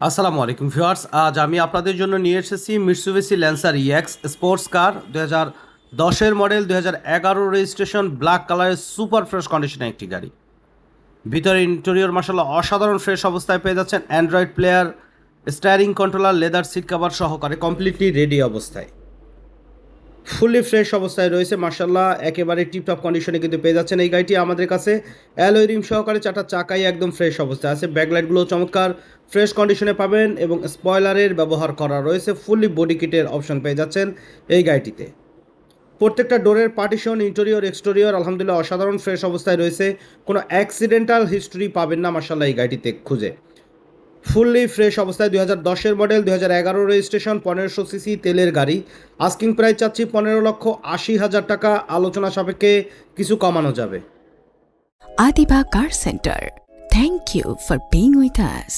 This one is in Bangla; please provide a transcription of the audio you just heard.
আসসালামু আলাইকুম ভিউয়ার্স, আজ আমি আপনাদের জন্য নিয়ে এসেছি Mitsubishi Lancer EX sports car দু হাজার দশের মডেল দু হাজার এগারো রেজিস্ট্রেশন ব্ল্যাক কালারের সুপার ফ্রেশ কন্ডিশনে একটি গাড়ি। ভিতরে ইন্টেরিয়র মার্শাল অসাধারণ ফ্রেশ অবস্থায় পেয়ে যাচ্ছেন android player steering controller leather seat cover সহকারে কমপ্লিটলি রেডি অবস্থায়। ফুললি ফ্রেশ অবস্থায় রয়েছে মার্শাল্লাহ একেবারে টিপটপ কন্ডিশনে কিন্তু পেয়ে যাচ্ছেন এই গাড়িটি আমাদের কাছে। অ্যালোয় রিম সহকারে চারটা চাকাই একদম ফ্রেশ অবস্থায় আছে। ব্যাকলাইটগুলো চমৎকার, ফ্রেশ কন্ডিশনে পাবেন এবং স্পয়লারের ব্যবহার করা রয়েছে। ফুললি বডি কিটের অপশন পেয়ে যাচ্ছেন এই গাড়িটিতে। প্রত্যেকটা ডোরের পার্টিশন ইন্টেরিয়র এক্সটেরিয়র আলহামদুলিল্লাহ, অসাধারণ, ফ্রেশ অবস্থায় রয়েছে। কোনো অ্যাক্সিডেন্টাল হিস্ট্রি পাবেন না মার্শাল্লাহ এই গাড়িটিতে খুঁজে। ফুললি ফ্রেশ অবস্থায় দুই হাজার দশের মডেল, দুই হাজার এগারো রেজিস্ট্রেশন, পনেরোশো সিসি তেলের গাড়ি। আস্কিং প্রাইস চাচ্ছি পনেরো লক্ষ আশি হাজার টাকা। আলোচনা সাপেক্ষে কিছু কমানো যাবে। Adiba car centre. Thank you for being with us.